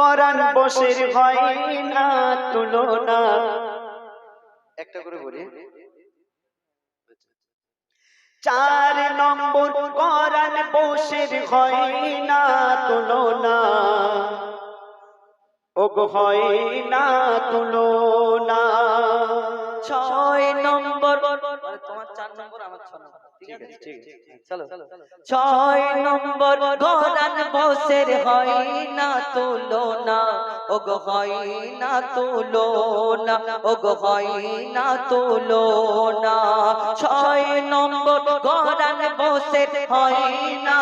করান বসের হয় না তুলনা। একটা করে বলি। চার নম্বর করান বসের হয় না তুলনা। ওগো হয় না তুলনা। ছয় নম্বর তোমার চার নম্বর আমার ছ নম্বর। চলো। ছয় নম্বর বসের হয় না তুলনা। ও গো হয় না তুলনা ও গো হয় না ছয় নম্বর বসের হয় না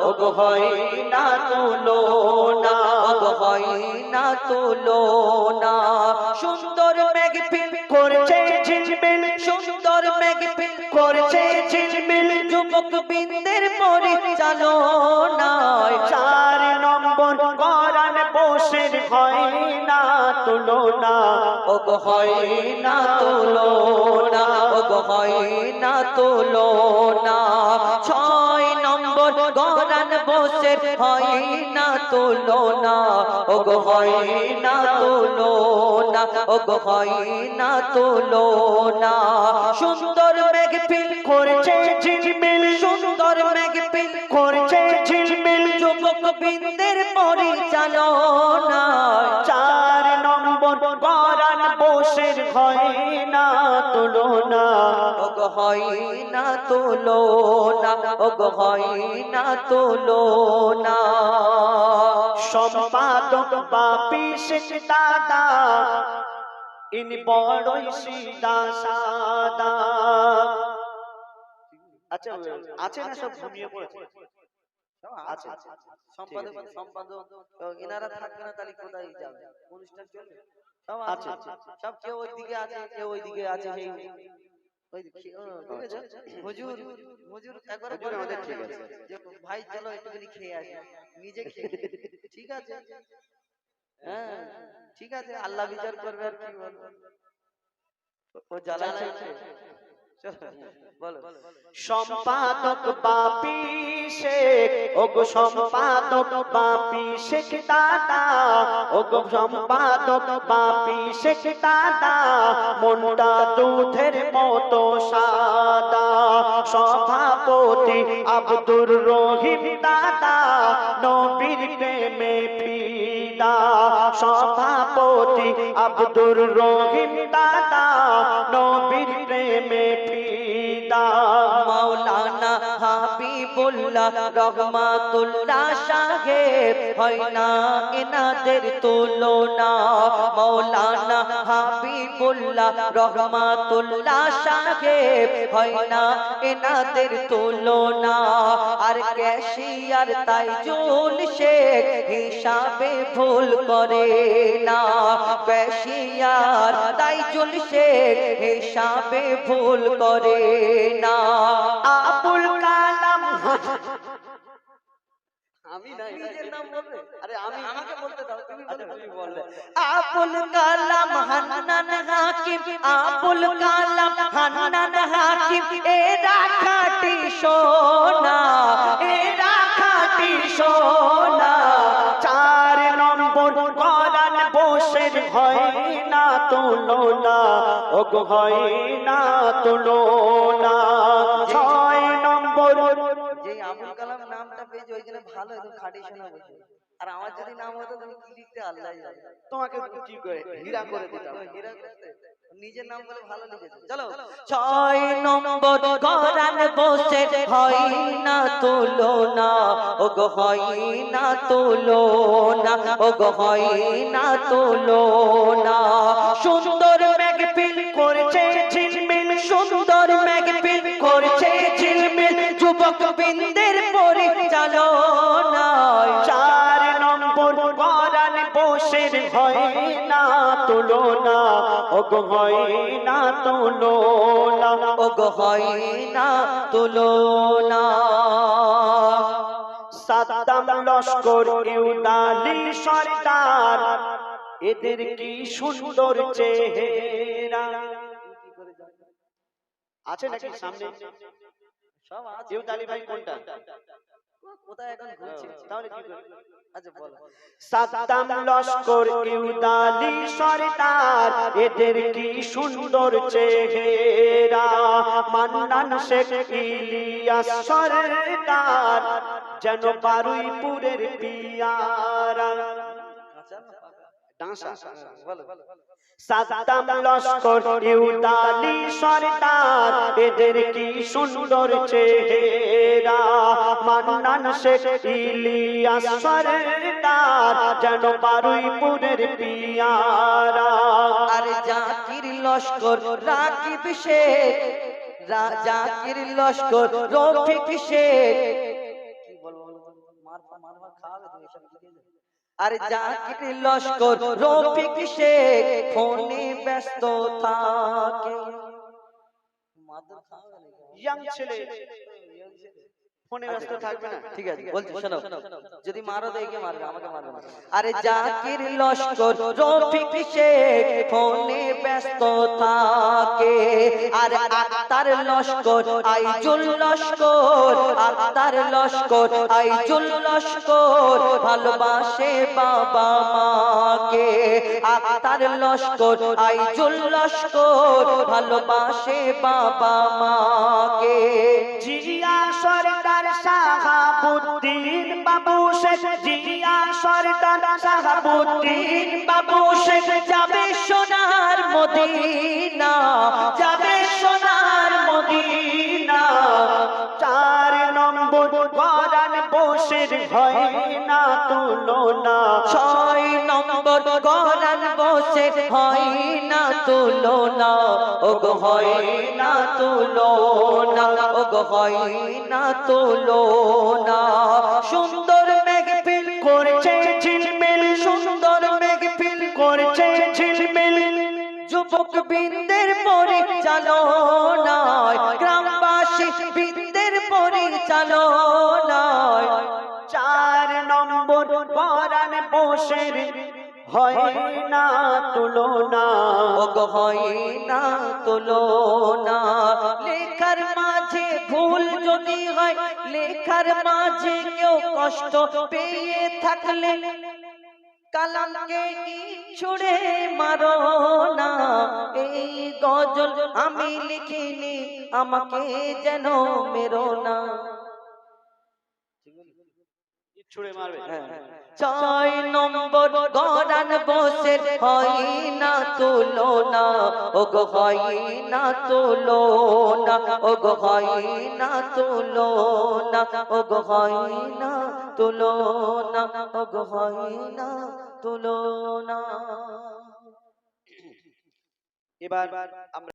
ও গো হয় না তুলনা ও গো হয় না সুন্দর করছে ঝিলমিল যুবক বৃন্দের পরিচালনায়। চার নম্বর করান বসের হয় না তুলনা। ওগ হয় না তুলনা, ওগ হয় না তুলনা। ছয় নম্বর গরান বসে হয় না তুলনা, ওগ হয় না তুলনা। ওগ হয় না তুলনা। সুন্দর মেঘ পিল করছে ঝিলমিল, সুন্দর মেঘ ফিল করছে ঝিলমিল। যুবক বিন্দের পরিচালনায় তুলনা ওগ হয় না তুলনা ওগ হয় না তুলনা সম্পাদক বাপি শেখ দাদা ইনি বড়ই সিদা সাদা আচ্ছা আছে না সব ঘুমিয়ে পড়েছে আছে সম্পাদক সম্পাদক এনারা থাকবে না তাহলে কোথায় যাবে? অনুষ্ঠান চলবে। সব আচ্ছা, আছে আচ্ছা। সব কেউ ওইদিকে আছে কেউ ওইদিকে আছে সেই ওই খে- হুজুর হুজুর একবারে আমাদের ঠিক আছে। ভাই চলো একটুখানি খেয়ে আসি। নিজে খেয়ে ঠিক আছে? হ্যাঁ ঠিক আছে। আল্লাহ বিচার করবে আর কি বলব। ও জ্বালাচ্ছে। চলো বলো সম্পাদক বাপি শেখ ওগো সম্পাদক বাপি শেখ দাদা? ওগো সম্পাদক বাপি শেখ দাদা? মনটা দুধের মতো সাদা। সভাপতি আব্দুর রহিম দাদা, নবীর প্রেমে সভাপতি আব্দুর রহিম দাদা, নবীর প্রেমে ফিদা মাওলানা হাবিবুল্লাহ রহমাতুল্লাহ সাহেব, হয় না এনাদের তুলনা? মাওলানা হাবিবুল্লাহ রহমাতুল্লাহ সাহেব। হয় না এনাদের তুলনা, আর ক্যাশিয়ার তাই জুল শেখ হিসাবে ভুল করে না। ক্যাশিয়ার তাই জুল শেখ হিসাবে ভুল করে না। আবুল কালাম আমি নিজের নাম বলবে? আরে আমি আমাকে বলতে দাও তুমি আচ্ছা, তুমি বললে। আবুল কালাম হান্নান হাকিম আবুল কালাম হান্নান হাকিম এরা খাটি সোনা এরা খাটি সোনা। চার নম্বর করান বসের হয় না তুলনা ওগ হয় না তুলনা ছয় নম্বর যে আবুল কালাম নামটা পেয়েছে ওই জন্য ভালো একদম খাটি সোনা বলছে আর আমার যদি নাম হতো, তুমি কি লিখতে? আল্লাহ জানে। তোমাকে করে হীরা করে দিতাম। হীরা? নিজের নাম বলে ভালো লিখেছে। চলো। ছয় নম্বর গরান বসে হয় না তুলনা। ও গো হয় না তুলনা। ও গো হয় না তুলনা। সুন্দর তুলনা ওগ হয় না। তুলনা ও গো হয় না। তুলনা সাদ্দাম লস্কর ইউদালি সরদার। এদের কি সুন্দর চেহারা। আছে নাকি সামনে? সব আছে। ইউদালি ভাই কোনটা? কোথায় এখন ঘুরছে? তাহলে কি করবে বলো। সাদ্দাম লস্কর ইউদালি সরদার এদের কি সুন্দর চেহারা? মান্নান শেখ ইলিয়াস সরদার যেন বারুইপুরের পিয়ারা কাঁচা না পাকা? ডাঁসা বলো সাদ্দাম লস্কর ইউদালি সরদার এদের কি সুন্দর চেহারা? মান্নান শেখ ইলিয়াস সরদার যেন বারুইপুরের পিয়ারা। আরে জাকির লস্কর রাকিব শেখ রা- জাকির লস্কর রফিক শেখ কি বলব বলো তো? মার মার মার খাওয়াবে তুমি এসব কি দিয়ে? আরে জাকির লস্কর রফিক শেখ ফোনে ব্যস্ত থাকে। ইয়াং ছেলে। ফোনে ব্যস্ত থাকবে না। ঠিক আছে বলছি শোনো। যদি মারো তো একে মারবে আমাকে মারবে না। আরে জাকির লস্কর রফিক শেখ ফোনে ব্যস্ত থাকে। আর আক্তার লস্কর আইজুল লস্কর আক্তার লস্কর আইজুল লস্কর ভালোবাসে বাবা মাকে আক্তার লস্কর, আইজুল লস্কর, ভালোবাসে বাবা মাকে। জিয়া সরদার শাহাবুদ্দিন বাবু শেখ, জিয়া সরদার শাহাবুদ্দিন বাবু শেখ, যাবে সোনার মদিনা, যাবে বসে হয় না হয় না হয় না সুন্দর মেঘফিল করছে ঝিলমিল, সুন্দর মেঘফিল করছে ঝিলমিল। যুবক বৃন্দের পরিচালনায় গ্রামবাসী হয় না তুলনা ওগো হয় না তুলনা লেখার মাঝে ভুল যদি হয়, লেখার মাঝে কেউ কষ্ট পেয়ে থাকলে কালামকে ছুড়ে মারো না। এই গজল আমি লিখিনি, আমাকে যেন মেরো না। ছুড়ে মারবে। ছয় নম্বর গরান বসে হয় না তুলনা ও গো হয় না তুলনা ও গো হয় না তুলনা ও গো হয় না তুলনা ও গো হয় না তুলনা এবার আমরা